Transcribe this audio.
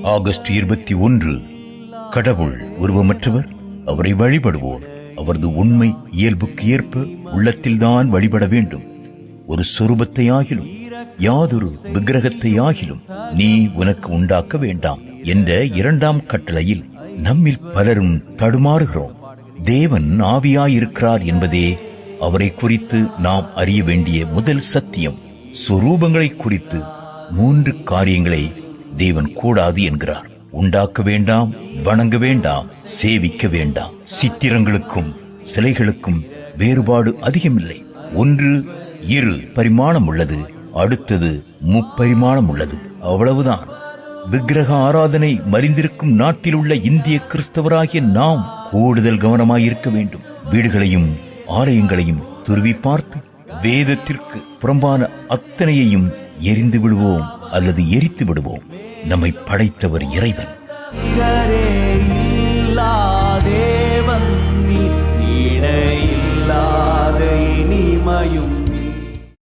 August இருபத்தி ஒன்று. கடவுள் உருவமற்றவர் அவரை வழிபடுவோர். அவரது உண்மை இயல்புக்கு ஏற்ப உள்ளத்தில்தான் வழிபட வேண்டும். ஒரு சொரூபத்தை ஆகிலும் யாதொரு விக்கிரகத்தை ஆகிலும் நீ உனக்கு உண்டாக்க வேண்டாம் என்ற இரண்டாம் கட்டளையில் நம்மில் பலரும் தடுமாறுகிறோம். தேவன் ஆவியாயிருக்கிறார் என்பதே அவரை குறித்து நாம் அறிய வேண்டிய முதல் சத்தியம். சொரூபங்களை குறித்து மூன்று காரியங்களை தேவன் கூடாது என்கிறார். உண்டாக்க வேண்டாம் வணங்க வேண்டாம் சேவிக்க வேண்டாம். சித்திரங்களுக்கும் சிலைகளுக்கும் வேறுபாடு அதிகமில்லை. ஒன்று இரு பரிமாணம் உள்ளது. அடுத்தது முப்பரிமாணம் உள்ளது. அவ்வளவுதான். விக்கிரக ஆராதனை மறிந்திருக்கும் நாட்டில் உள்ள இந்திய கிறிஸ்தவராகிய நாம் கூடுதல் கவனமாயிருக்க வேண்டும். வீடுகளையும் ஆலயங்களையும் துருவி பார்த்து வேதத்திற்கு புறம்பான அத்தனையையும் எரிந்து விடுவோம் அல்லது எரித்து விடுவோம். நம்மை படைத்தவர் இறைவன். தேவன் இடையில்லாத இனிமையும்